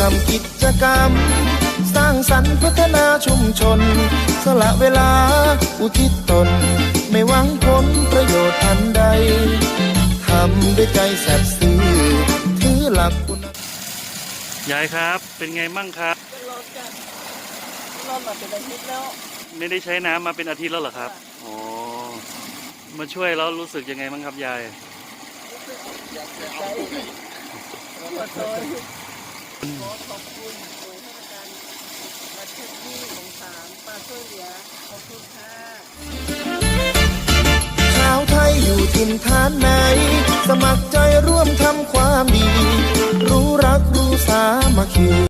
กรรม สร้างสรรค์พัฒนาชุมชน สละเวลาอุทิศตน ไม่หวังผลประโยชน์อันใดทำด้วยใจสัตย์ซื่อถือหลักคุณยายครับ เป็นไงมั่งครับเป็นรถจ้ะรถมาเป็นอาทิตย์แล้ว ไม่ได้ใช้น้ำมาเป็นอาทิตย์แล้วเหรอครับอ๋อมาช่วยแล้วรู้สึกยังไงบ้างครับยายอยากจะใจขอโทษ ขอขอบคุณหน่วยราชการมาเช็คที่ของสามมาช่วยเหลือขอบคุณค่ะชาวไทยอยู่ถิ่นฐานไหน สมัครใจร่วมทำความดี รู้รักรู้สามัคคี